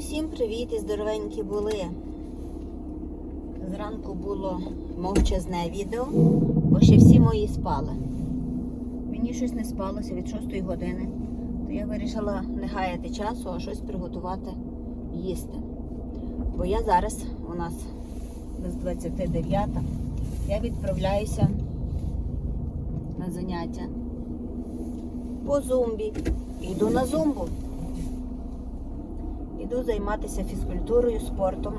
Усім привіт і здоровенькі були. Зранку було мовчазне відео, бо ще всі мої спали. Мені щось не спалося від 6 години, то я вирішила не гаяти часу, а щось приготувати їсти. Бо я зараз у нас без 29 я відправляюся на заняття по зумбі. Йду на зумбу. Іду займатися фізкультурою, спортом.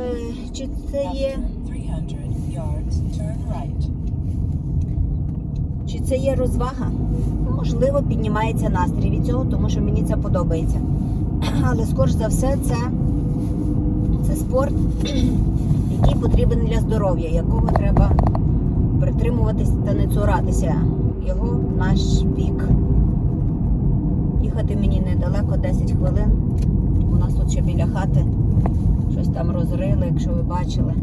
Е, чи це є, 300 yards, turn right. чи це є розвага? Можливо, піднімається настрій від цього, тому що мені це подобається. Але скоріш за все, це, це спорт, який потрібен для здоров'я, якого треба притримуватись та не цуратися. Його наш вік. Їхати мені недалеко 10 хвилин. У нас тут ще біля хати щось там розрили, якщо ви бачили.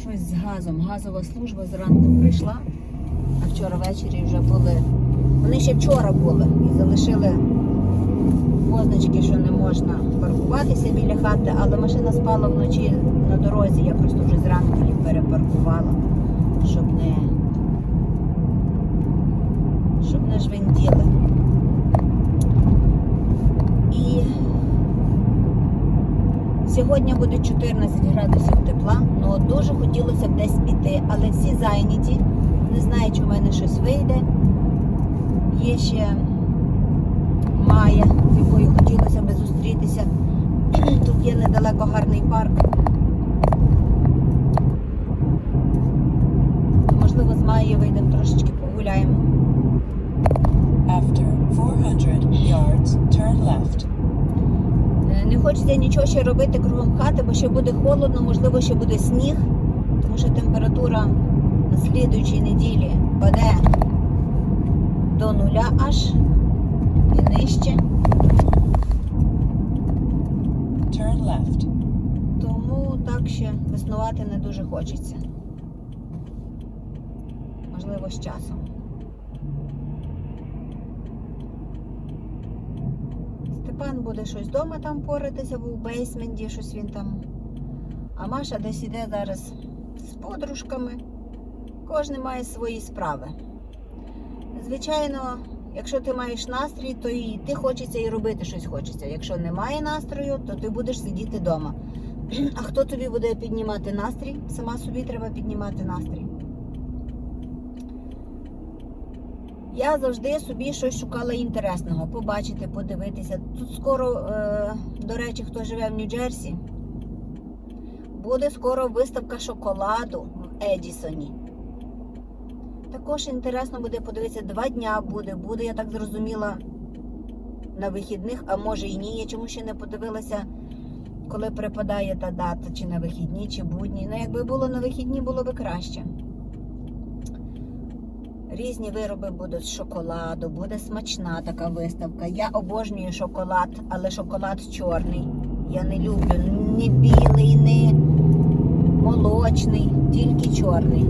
Щось з газом. Газова служба зранку прийшла, а вчора ввечері вже були. Вони ще вчора були і залишили позначки, що не можна паркуватися біля хати, але машина спала вночі на дорозі. Я просто вже зранку її перепаркувала, щоб не жвенділи. І сьогодні буде 14 градусів тепла, ну от дуже хотілося б десь піти, але всі зайняті. Не знаю, чи в мене щось вийде. Є ще Майя, з якою хотілося б зустрітися. Тут є недалеко гарний парк. Можливо, з Майєю вийдемо трошечки погуляємо. After 400 yards, turn left. Е, Не хочеться нічого ще робити кругом хати, бо ще буде холодно, можливо, ще буде сніг, тому що температура на слідуючій неділі паде до нуля аж і нижче. Turn left. Тому так ще веснувати не дуже хочеться. Можливо, з часом. Степан буде щось вдома там поратися, був у бейсменті, щось він там. А Маша десь іде зараз з подружками. Кожен має свої справи. Звичайно, якщо ти маєш настрій, то і ти хочеться і робити щось хочеться. Якщо немає настрою, то ти будеш сидіти вдома. А хто тобі буде піднімати настрій? Сама собі треба піднімати настрій. Я завжди собі щось шукала інтересного, побачити, подивитися. Тут скоро, е, до речі, хто живе в Нью-Джерсі, буде скоро виставка шоколаду в Едісоні. Також інтересно буде подивитися, два дня буде. Буде, я так зрозуміла, на вихідних, а може і ні. Я чому ще не подивилася, коли припадає та дата, чи на вихідні, чи будні. Ну, якби було на вихідні, було би краще. Різні вироби будуть з шоколаду, буде смачна така виставка. Я обожнюю шоколад, але шоколад чорний. Я не люблю ні білий, ні молочний, тільки чорний.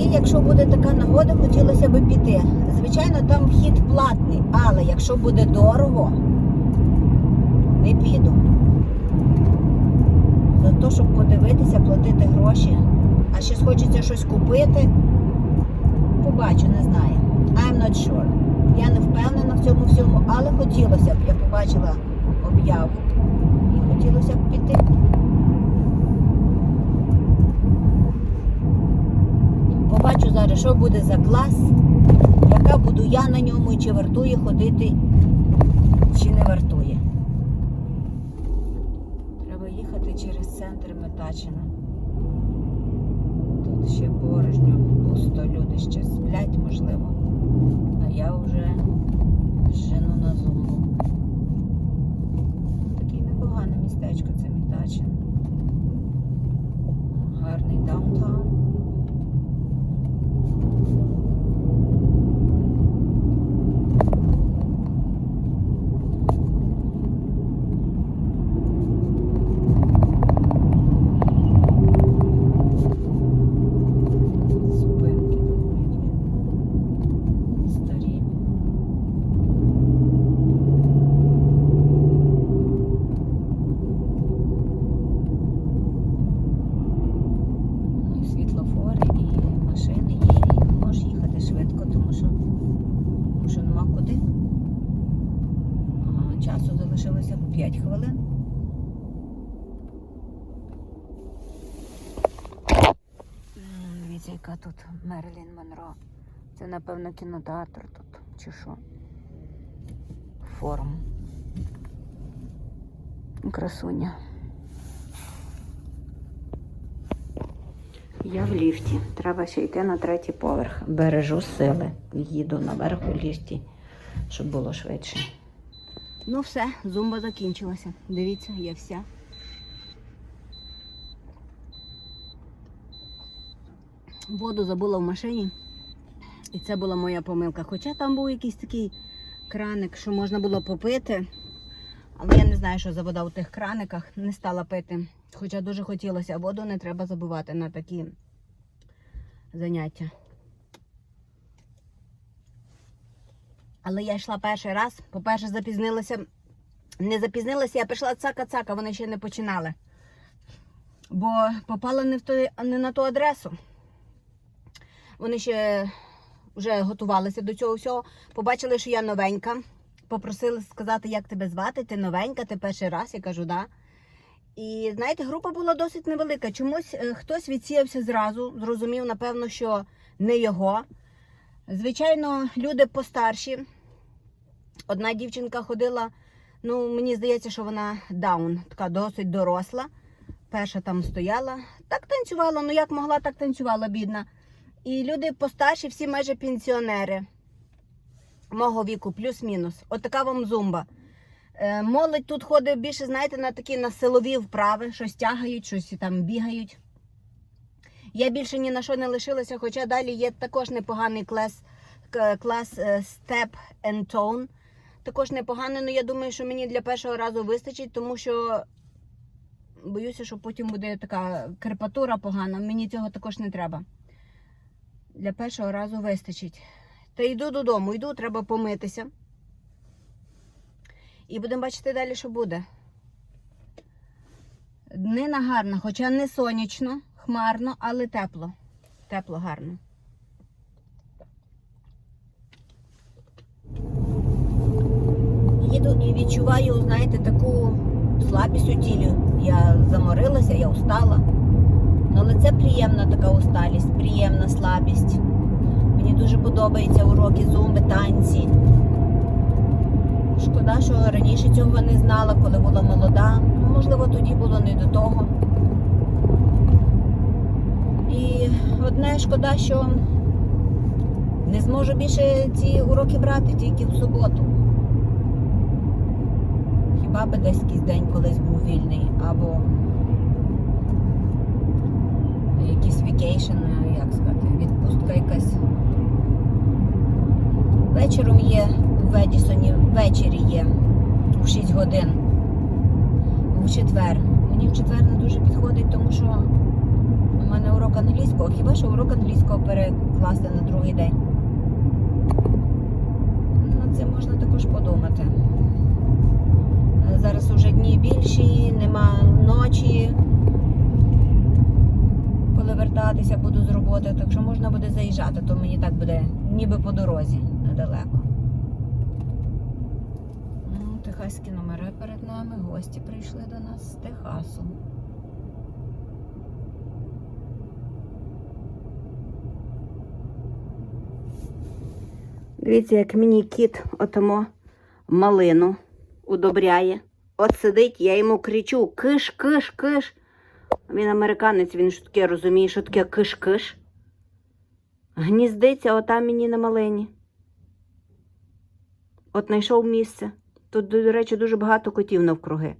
І якщо буде така нагода, хотілося б піти. Звичайно, там вхід платний, але якщо буде дорого, не піду. Те, щоб подивитися, платити гроші. А ще хочеться щось купити. Побачу, не знаю. I'm not sure. Я не впевнена в цьому всьому, але хотілося б. Я побачила об'яву і хотілося б піти. Побачу зараз, що буде за клас, яка буду я на ньому і чи вартує ходити, чи не вартує. Треба їхати через центр Метачина. Тут ще порожньо, пусто, люди ще сплять, можливо. А я вже жену на зумбу. Таке непогане містечко це Мітачин. Гарний даунтаун. що вже нема куди. Часу залишилося 5 хвилин. Ну, дивіться, яка тут Мерлін Монро. Це, напевно, кінотеатр тут, чи що. Форум. Красуня. Я в ліфті. Треба ще йти на третій поверх. Бережу сили. Їду наверх у ліфті, щоб було швидше. Ну все, зумба закінчилася. Дивіться, я вся. Воду забула в машині. І це була моя помилка. Хоча там був якийсь такий краник, що можна було попити. Але я не знаю, що за вода у тих краниках. Не стала пити. Хоча дуже хотілося, воду не треба забувати на такі заняття. Але я йшла перший раз. По-перше, запізнилася. Не запізнилася, я прийшла цака-цака, вони ще не починали. Бо попала не, в той, не на ту адресу. Вони ще вже готувалися до цього всього. Побачили, що я новенька. Попросили сказати, як тебе звати. Ти новенька, ти перший раз. Я кажу, да. І знаєте, група була досить невелика. Чомусь е, хтось відсіявся зразу, зрозумів, напевно, що не його. Звичайно, люди постарші. Одна дівчинка ходила, ну, мені здається, що вона даун, така досить доросла. Перша там стояла. Так танцювала, ну як могла, так танцювала, бідна. І люди постарші, всі майже пенсіонери мого віку, плюс-мінус. От вам зумба. Е, молодь тут ходить більше, знаєте, на такі на силові вправи, щось тягають, щось там бігають. Я більше ні на що не лишилася, хоча далі є також непоганий клас, клас е, Step and Tone. Також непоганий, але я думаю, що мені для першого разу вистачить, тому що боюся, що потім буде така крепатура погана. Мені цього також не треба. Для першого разу вистачить. Та йду додому, йду, треба помитися. І будемо бачити далі, що буде. Днина гарна, хоча не сонячно, хмарно, але тепло. Тепло, гарно. Їду і відчуваю, знаєте, таку слабість у тілі. Я заморилася, я устала. Ну, Але це приємна така усталість, приємна слабість. Мені дуже подобаються уроки зумби, танці. Шкода, що раніше цього не знала, коли була молода. Можливо, тоді було не до того. І одне шкода, що не зможу більше ці уроки брати тільки в суботу. Хіба би десь якийсь день колись був вільний, або якийсь вікейшн, як сказати, відпустка якась. Вечором є у Ведісоні, ввечері є в 6 годин. В четвер. Мені в четвер не дуже підходить, тому що у мене урок англійського. Хіба що урок англійського перекласти на другий день? Над цим можна також подумати. Зараз уже дні більші, нема ночі. Коли вертатися буду з роботи, так що можна буде заїжджати, то мені так буде ніби по дорозі недалеко. Ну, Техаські номери перед нами, гості прийшли до нас з Техасу. Дивіться, як мені кіт отому малину удобряє. От сидить, я йому кричу: киш, киш, киш. Він американець, він ж таке розуміє, що таке киш-киш. Гніздиться отам мені на малині. От знайшов місце. Тут, до речі, дуже багато котів навкруги.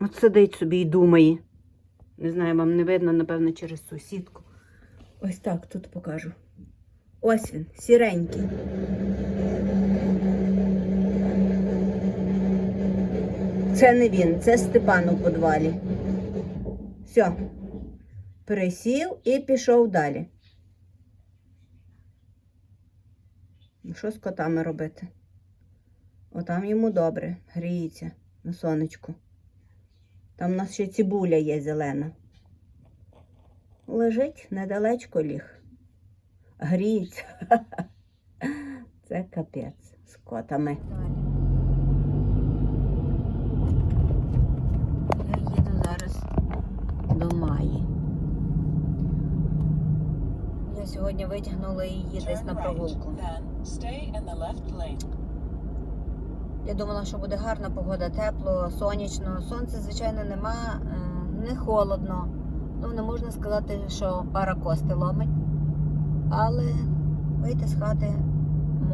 От сидить собі і думає. Не знаю, вам не видно, напевно, через сусідку. Ось так тут покажу. Ось він, сіренький. Це не він, це Степан у подвалі. Все. Присів і пішов далі. Що з котами робити? Отам йому добре, гріється на сонечку. Там у нас ще цибуля є зелена. Лежить недалечко ліг. Гріється. Це капець з котами. Я їду зараз до Маї. Сьогодні витягнули її десь на прогулку. Я думала, що буде гарна погода, тепло, сонячно. Сонця, звичайно, нема, е, не холодно. Ну, не можна сказати, що пара кости ломить. Але вийти з хати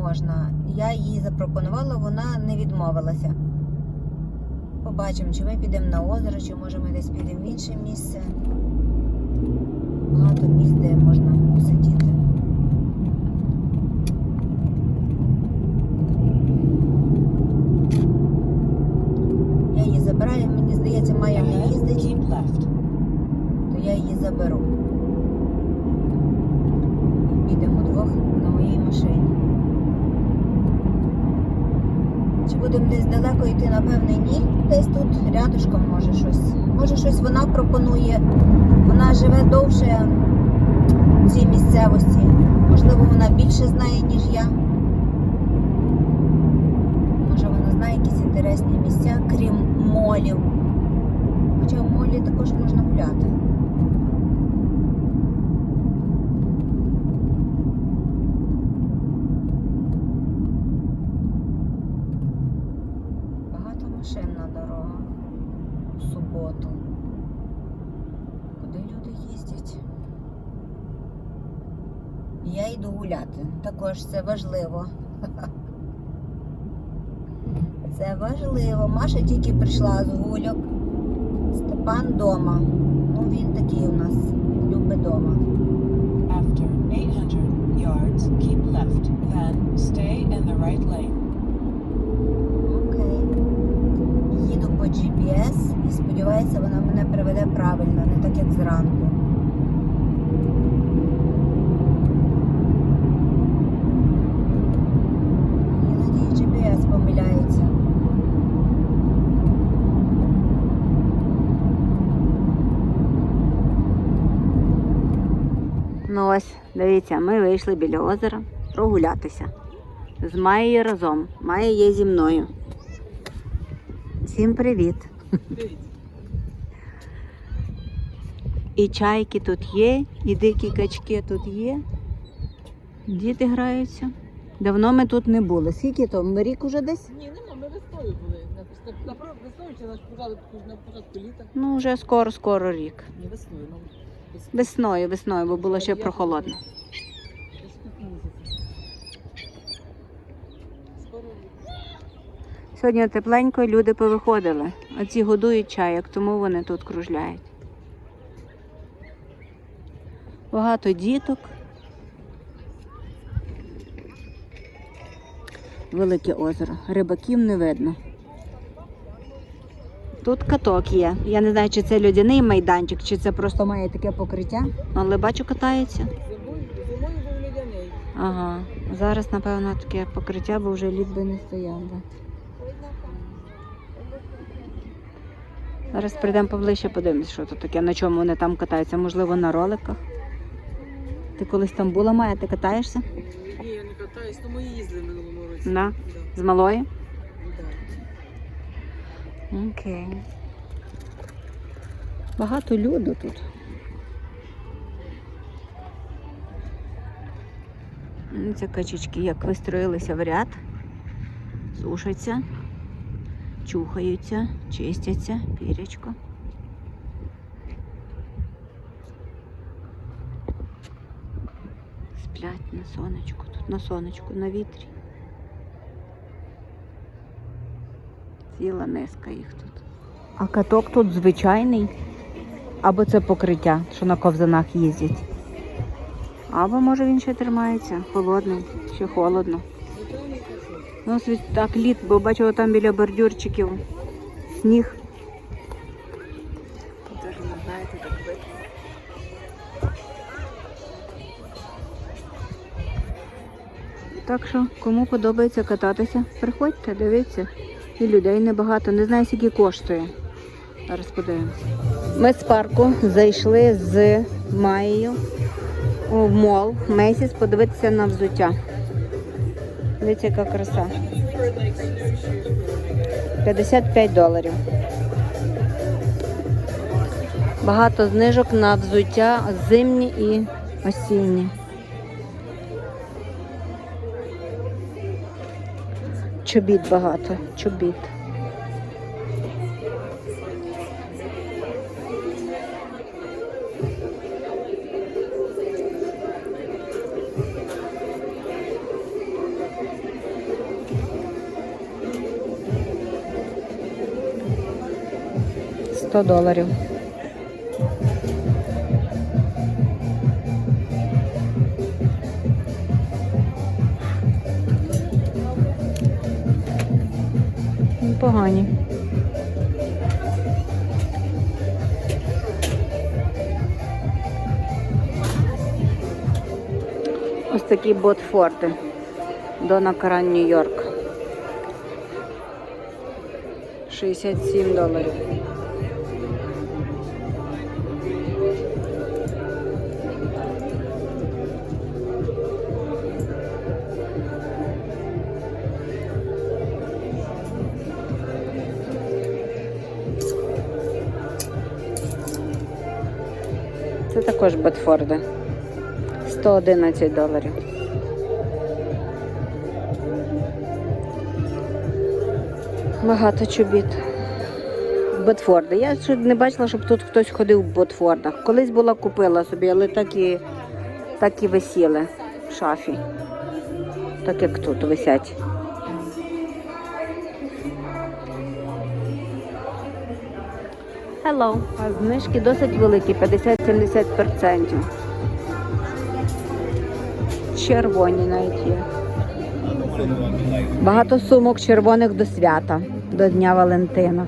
можна. Я їй запропонувала, вона не відмовилася. Побачимо, чи ми підемо на озеро, чи може ми десь підемо в інше місце. Багато місць, де можна посидіти. Я її забираю, мені здається, Майя не Ahead, їздить, то я її заберу. Підемо двох на моїй машині. Чи будемо десь далеко йти, напевне, ні. Десь тут рядышком може щось. Може щось вона пропонує. Вона живе довше в цій місцевості. Можливо, вона більше знає, ніж я. Може вона знає якісь інтересні місця, крім молів. Хоча в молі також можна гуляти. Багато машин на дорогах у суботу. Куди люди їздять? Я йду гуляти. Також це важливо. Це важливо. Маша тільки прийшла з гульок. Степан вдома. Ну він такий у нас. Любить вдома. After 800 yards, keep left. Then stay in the right lane. Окей. Їду по GPS і сподіваюся, вона мене приведе правильно, не так як зранку. Ну ось, дивіться, ми вийшли біля озера прогулятися. З Маєю разом. Майя є зі мною. Всім привіт. І чайки тут є, і дикі качки тут є. Діти граються. Давно ми тут не були. Скільки то? Ми рік уже десь? Ні, нема, ми весною були. Весною чи на сказали на початку літа. Ну, вже скоро-скоро рік. Ні, весною, ну десь, Весною, весною, бо було ще прохолодно. Сьогодні тепленько, люди повиходили. Оці годують чайок, тому вони тут кружляють. Багато діток. Велике озеро. Рибаків не видно. Тут каток є. Я не знаю, чи це людяний майданчик, чи це просто має таке покриття. Але бачу, катається. зимою, був лідяний. Ага. Зараз, напевно, таке покриття, бо вже лід би не стояв. Да. Зараз прийдемо поближче, подивимось, що тут таке, на чому вони там катаються. Можливо, на роликах. Ти колись там була, Майя, ти катаєшся? Ні, я не катаюсь, то ми їздили минулому році. Да. Да. З малої? Окей. Багато люду тут. М, Це качечки, як вистроїлися в ряд, сушаться, чухаються, чистяться, пірячко. Сплять на сонечку, тут на сонечку, на вітрі. Ціла низка їх тут. А каток тут звичайний. Або це покриття, що на ковзанах їздять. Або може він ще тримається, холодний, ще холодно. Кашок. Ну, так лід, бо бачила там біля бордюрчиків сніг. Теж не знаєте, так видно. Так що, кому подобається кататися, приходьте, дивіться. І людей небагато. Не знаю, скільки коштує. Зараз подивимося. Ми з парку зайшли з Маєю в мол Мейсіс подивитися на взуття. Дивіться, яка краса. 55 доларів. Багато знижок на взуття зимні і осінні. Чобіт багато. Чобіт. Сто доларів. Непогані. Ось такі ботфорти. Дона Каран, Нью-Йорк. 67 доларів. Також Бетфорди. 111 доларів. Багато чобіт. Ботфорди. Я не бачила, щоб тут хтось ходив в ботфордах. Колись була купила собі, але так і, так і висіли в шафі. Так як тут висять. Hello. А знижки досить великі, 50-70%. Червоні навіть є. Багато сумок червоних до свята, до Дня Валентина.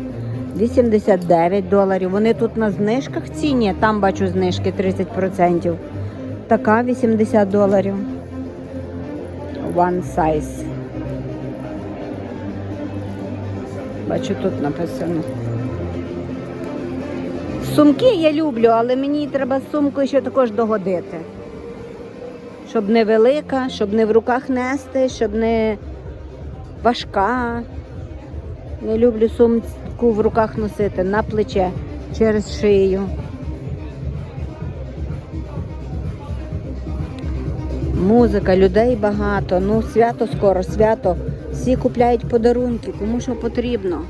89 доларів. Вони тут на знижках ціні, там бачу знижки 30%. Така 80 доларів. One size. Бачу, тут написано. Сумки я люблю, але мені треба з сумкою ще також догодити. Щоб не велика, щоб не в руках нести, щоб не важка. Не люблю сумку в руках носити на плече через шию. Музика, людей багато. Ну, свято скоро, свято. Всі купляють подарунки, кому що потрібно.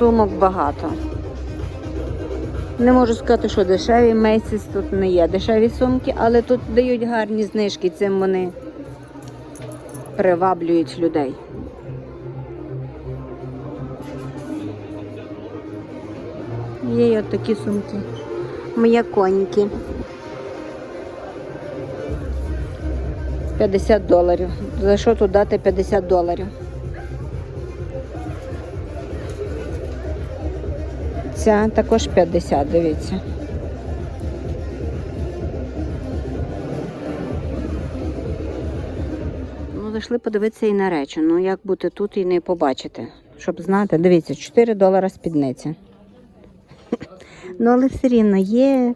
Сумок багато. Не можу сказати, що дешеві Мейсіс тут не є. Дешеві сумки, але тут дають гарні знижки, цим вони приваблюють людей. Є й от такі сумки. М'яконькі. 50 доларів. За що тут дати 50 доларів? Ця також 50, дивіться. Ну, зайшли подивитися і на речі. Ну, як бути тут і не побачити. Щоб знати, дивіться, 4 долара спідниця. Ну, але все рівно є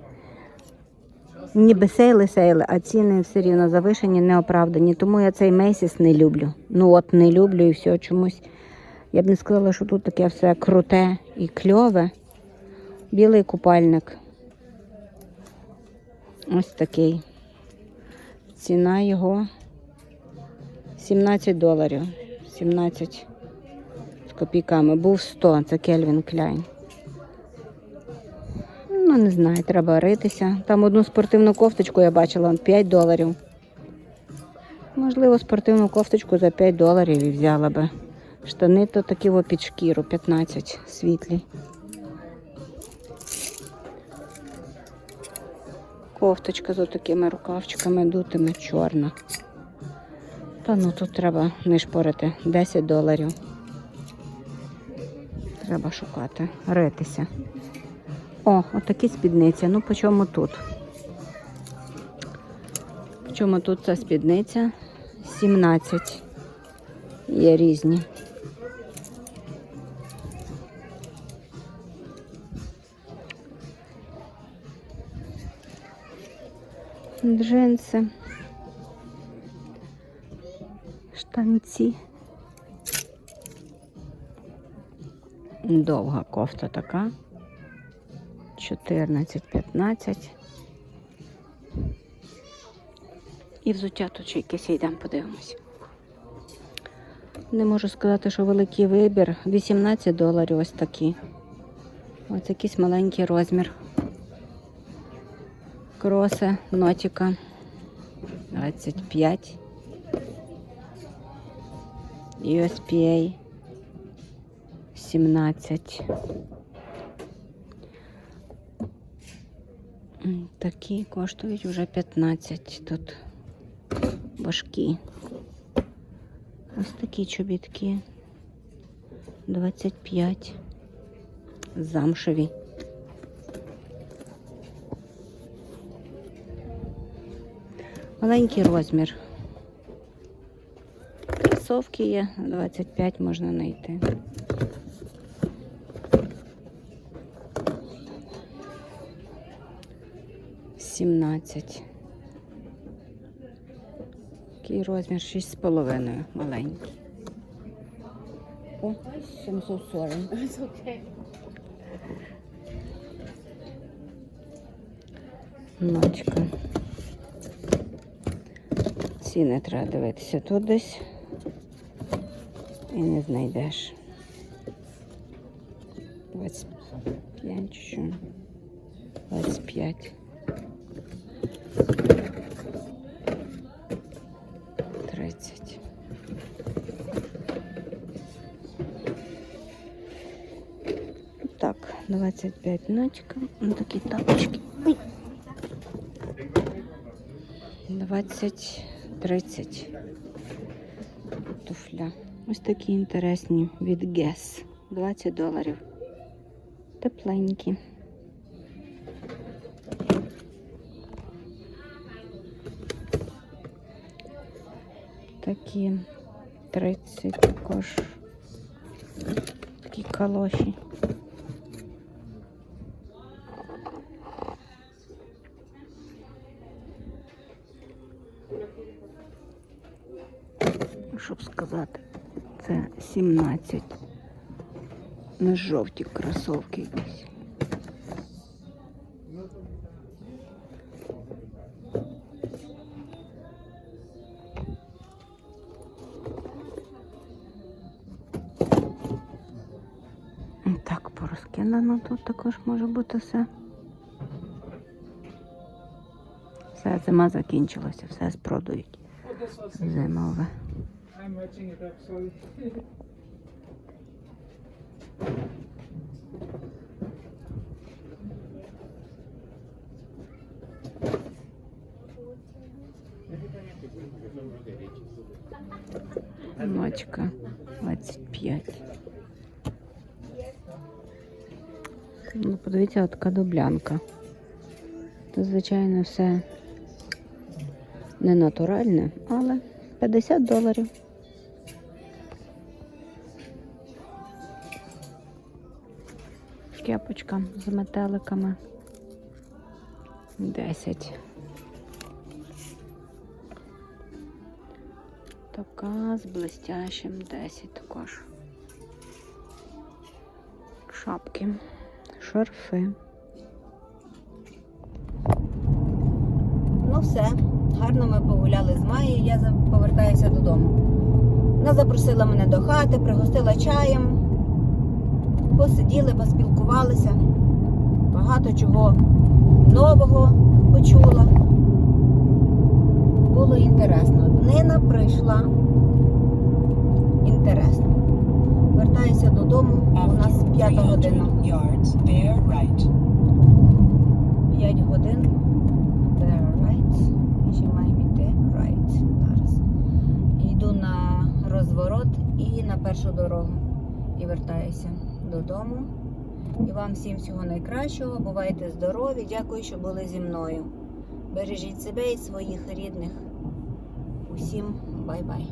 ніби сейли, сейли, а ціни все рівно завишені, неоправдані. Тому я цей Мейсіс не люблю. Ну от не люблю і все чомусь. Я б не сказала, що тут таке все круте і кльове. Білий купальник. Ось такий. Ціна його 17 доларів. 17 з копійками. Був 100, це Кельвін Кляйн. Ну, не знаю, треба ритися. Там одну спортивну кофточку я бачила, 5 доларів. Можливо, спортивну кофточку за 5 доларів і взяла би. Штани то такі під шкіру, 15 світлі. Кофточка з такими рукавчиками дутими, чорна. Та ну тут треба не шпорити 10 доларів. Треба шукати, ритися. О, отакі спідниці. Ну, по чому тут? По чому тут ця спідниця? 17. Є різні. Джинси. Штанці. Довга кофта така. 14, 15. І взуття тут ще якесь йдемо, подивимося. Не можу сказати, що великий вибір. 18 доларів ось такі. Ось якийсь маленький розмір. Кроси, нотіка 25. USPA 17. М, Такі коштують вже 15 тут важкі. Ось такі чобітки 25. Замшеві. Маленький розмір. Кросовки є, 25 можна знайти. Сімнадцять. Такий розмір 6,5 маленький. О, I'm so sorry. It's okay. Ночка. Ціни треба дивитися тут десь. І не знайдеш. 25 чи що? 25. 30. Так, 25 ночка. Ну такі тапочки. 20, 30 туфля. Ось такі інтересні від Guess. 20 доларів. Тепленькі. Такі 30 також. Такі калоші. 17. Не жовті кросовки якісь. Так, порозкинено тут також може бути все. Все, зима закінчилася, все спродають. Зимове. Ночка 25. Ну, подивіться, така дублянка. Тут, звичайно, все не натуральне, але 50 доларів. Кепочка з метеликами. 10. Така з блестящим 10 також. Шапки, шарфи. Ну все, гарно ми погуляли з Маєю, я повертаюся додому. Вона запросила мене до хати, пригостила чаєм. Посиділи, поспілкувалися. Багато чого нового почула. Було інтересно. Днина прийшла. Інтересно. Вертаюся додому. У нас п'ята година. yards, right. 5 годин. There, right. І ще маємо йти right. Зараз. Йду на розворот і на першу дорогу. І вертаюся додому. І вам всім всього найкращого. Бувайте здорові. Дякую, що були зі мною. Бережіть себе і своїх рідних. Усім бай-бай.